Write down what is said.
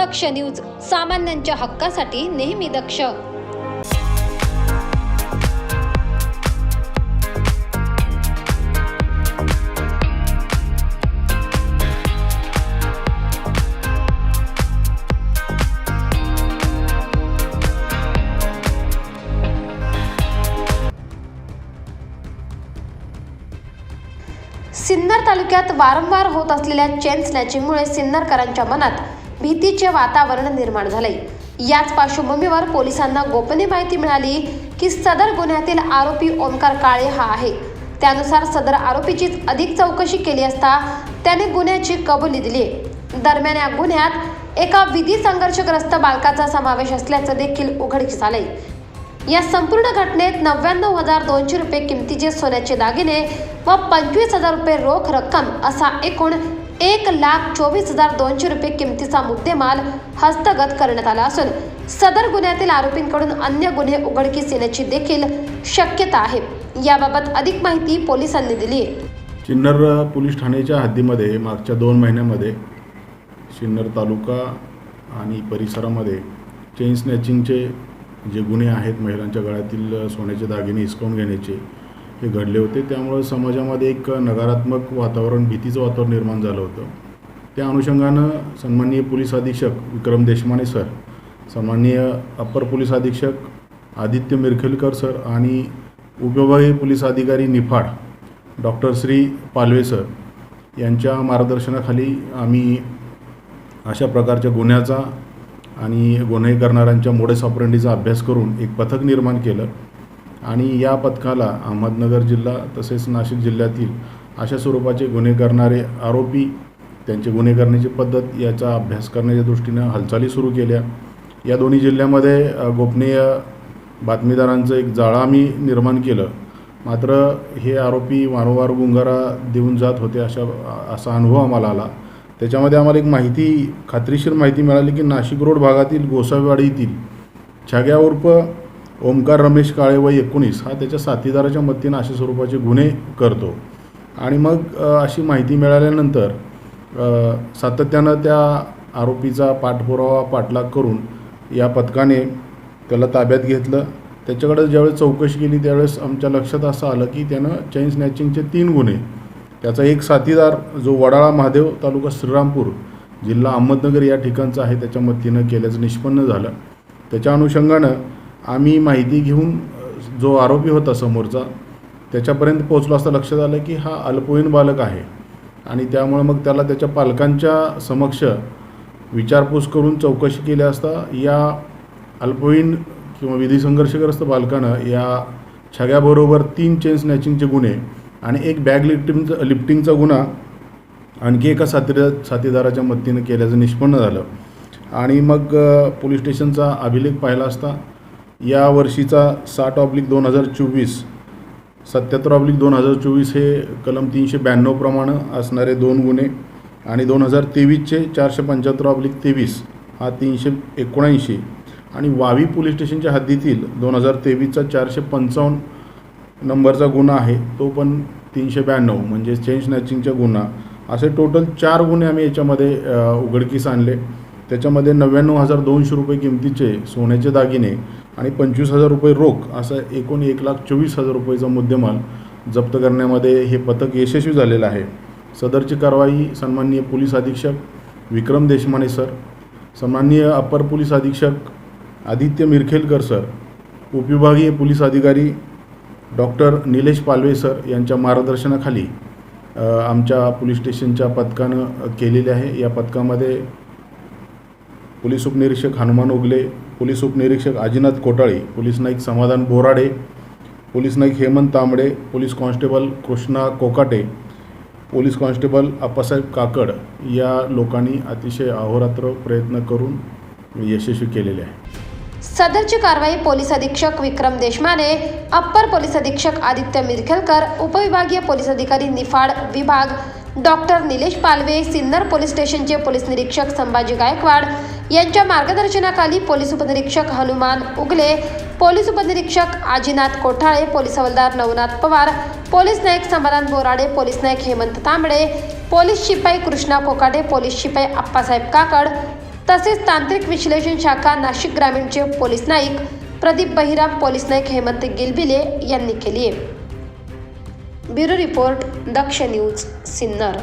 दक्ष news सामान्यांच्या हक्कासाठी नेहमी दक्ष. सिन्नर तालुक्यात वारंवार होत असलेल्या चेन स्नॅचिंगमुळे सिन्नरकरांच्या मनात भीतीचे वातावरण निर्माण झाले याच पार्श्वभूमीवर पोलिसांना गोपनीय माहिती मिळाली की सदर गुन्ह्यातील आरोपी ओमकार काळे हा आहे. त्यानुसार सदर आरोपीचीच अधिक चौकशी केली असता त्याने गुन्ह्याची कबुली दिली दरम्यान या गुन्ह्यात एका विधी संघर्षग्रस्त बालकाचा समावेश असल्याचं देखील उघडकीस आलंय. या संपूर्ण घटनेत नव्याण्णव हजार दोनशे रुपये किमतीचे सोन्याचे दागिने व पंचवीस हजार रुपये रोख रक्कम असा एकूण एक लाख चोवीस हजार दोनशे रुपये किमतीचा मुद्देमाल हस्तगत करण्यात आला असून सदर गुन्ह्यातील आरोपींकडून अन्य गुन्हे उघडकीस येण्याची देखील शक्यता आहे. याबाबत अधिक माहिती पोलिसांनी दिली आहे. सिन्नर पोलीस ठाण्याच्या हद्दीमध्ये मागच्या दोन महिन्यामध्ये सिन्नर तालुका आणि परिसरामध्ये चेन स्नॅचिंगचे जे गुन्हे आहेत महिलांच्या गळ्यातील सोन्याचे दागिने हिसकावून घेण्याचे हे घडले होते. त्यामुळे समाजामध्ये एक नकारात्मक वातावरण भीतीचं वातावरण निर्माण झालं होतं. त्या अनुषंगानं सन्माननीय पोलीस अधीक्षक विक्रम देशमाने सर सन्माननीय अप्पर पोलीस अधीक्षक आदित्य मिरखेलकर सर आणि उपविभागीय पोलीस अधिकारी निफाड डॉक्टर श्री पालवे सर यांच्या मार्गदर्शनाखाली आम्ही अशा प्रकारच्या गुन्ह्याचा आणि गुन्हे करणाऱ्यांच्या मोडेस ऑपरेंडीचा अभ्यास करून एक पथक निर्माण केलं. आणि या पथकाला अहमदनगर जिल्हा तसेच नाशिक जिल्ह्यातील अशा स्वरूपाचे गुन्हे करणारे आरोपी त्यांचे गुन्हे करण्याची पद्धत याचा अभ्यास करण्याच्या दृष्टीनं हालचाली सुरू केल्या. या दोन्ही जिल्ह्यामध्ये गोपनीय बातमीदारांचं एक जाळं आम्ही निर्माण केलं. मात्र हे आरोपी वारंवार गुंगारा देऊन जात होते अशा असा अनुभव आम्हाला आला. त्याच्यामध्ये आम्हाला एक माहिती खात्रीशीर माहिती मिळाली की नाशिक रोड भागातील गोसावीवाडी येथील छाग्या उर्फ ओमकार रमेश काळे वय एकोणीस हा त्याच्या साथीदाराच्या मदतीनं अशा स्वरूपाचे गुन्हे करतो. आणि मग अशी माहिती मिळाल्यानंतर सातत्यानं त्या आरोपीचा पाठपुरावा पाठलाग करून या पथकाने त्याला ताब्यात घेतलं. त्याच्याकडे ज्यावेळेस चौकशी केली त्यावेळेस आमच्या लक्षात असं आलं की त्यानं चैन स्नॅचिंगचे तीन गुन्हे त्याचा एक साथीदार जो वडाळा महादेव तालुका श्रीरामपूर जिल्हा अहमदनगर या ठिकाणचा आहे त्याच्या मदतीनं केल्याचं निष्पन्न झालं. त्याच्या अनुषंगानं आम्ही माहिती घेऊन जो आरोपी होता समोरचा त्याच्यापर्यंत पोहोचलो असता लक्षात आलं की हा अल्पवयीन बालक आहे. आणि त्यामुळे मग त्याला त्याच्या पालकांच्या समक्ष विचारपूस करून चौकशी केली असता या अल्पवयीन किंवा विधी संघर्षग्रस्त बालकानं या छग्याबरोबर तीन चेन स्नॅचिंगचे गुन्हे आणि एक बॅग लिफ्टिंगचा लिफ्टिंगचा गुन्हा आणखी एका साथीदार साथीदाराच्या मदतीनं केल्याचं निष्पन्न झालं. आणि मग पोलीस स्टेशनचा अभिलेख पाहिला असता या वर्षीचा साठ ऑब्लिक दोन हजार चोवीस सत्याहत्तर ऑब्लिक दोन हजार चोवीस हे कलम तीनशे ब्याण्णवप्रमाणे असणारे दोन गुन्हे आणि दोन हजार तेवीसचे चारशे पंच्याहत्तर ऑब्लिक तेवीस हा तीनशे एकोणऐंशी. आणि वावी पोलीस स्टेशनच्या हद्दीतील दोन हजार तेवीसचा चारशे पंचावन्न नंबरचा गुन्हा आहे तो पण तीनशे ब्याण्णव म्हणजे चेन स्नॅचिंगचा गुन्हा. असे टोटल चार गुन्हे आम्ही याच्यामध्ये उघडकीस आणले. त्याच्यामध्ये नव्याण्णव हजार दोनशे रुपये किमतीचे सोन्याचे दागिने आणि पंचवीस हजार रुपये रोख असं एकूण एक लाख चोवीस हजार रुपयेचा मुद्देमाल जप्त करण्यामध्ये हे पथक यशस्वी झालेलं आहे. सदरची कारवाई सन्माननीय पोलीस अधीक्षक विक्रम देशमाने सर सन्माननीय अप्पर पोलीस अधीक्षक आदित्य मिरखेलकर सर उपविभागीय पोलीस अधिकारी डॉक्टर निलेश पालवे सर यांच्या मार्गदर्शनाखाली आमच्या पोलीस स्टेशनच्या पथकानं केलेले आहे. या पथकामध्ये पोलीस उपनिरीक्षक हनुमान उगले पोलीस उपनिरीक्षक आजीनाथ कोटाळे पोलीस नाईक समाधान Borade police Naik Hemant Tambade police constable Krishna Kokate police constable Appasaheb Kakad या लोकांनी अतिशय अहोरात्र प्रयत्न करून यशस्वी केलेले आहे. सदरची कारवाई पोलीस अधीक्षक विक्रम देशमाने अप्पर पोलीस अधीक्षक आदित्य मिरखेलकर उपविभागीय पोलीस अधिकारी निफाड विभाग डॉक्टर निलेश पालवे सिन्नर पोलीस स्टेशनचे पोलीस निरीक्षक संभाजी गायकवाड यांच्या मार्गदर्शनाखाली पोलीस उपनिरीक्षक हनुमान उगले पोलीस उपनिरीक्षक आजीनाथ कोठाळे पोलीस हवालदार नवनाथ पवार पोलीस नाईक समाधान बोराडे पोलीस नाईक हेमंत तांबडे पोलीस शिपाई कृष्णा कोकाटे पोलीस शिपाई आप्पासाहेब काकड तसेच तांत्रिक विश्लेषण शाखा नाशिक ग्रामीणचे पोलीस नाईक प्रदीप बहिराम पोलीस नाईक हेमंत गिलबिले यांनी केली आहे bureau report Daksh news Sinnar.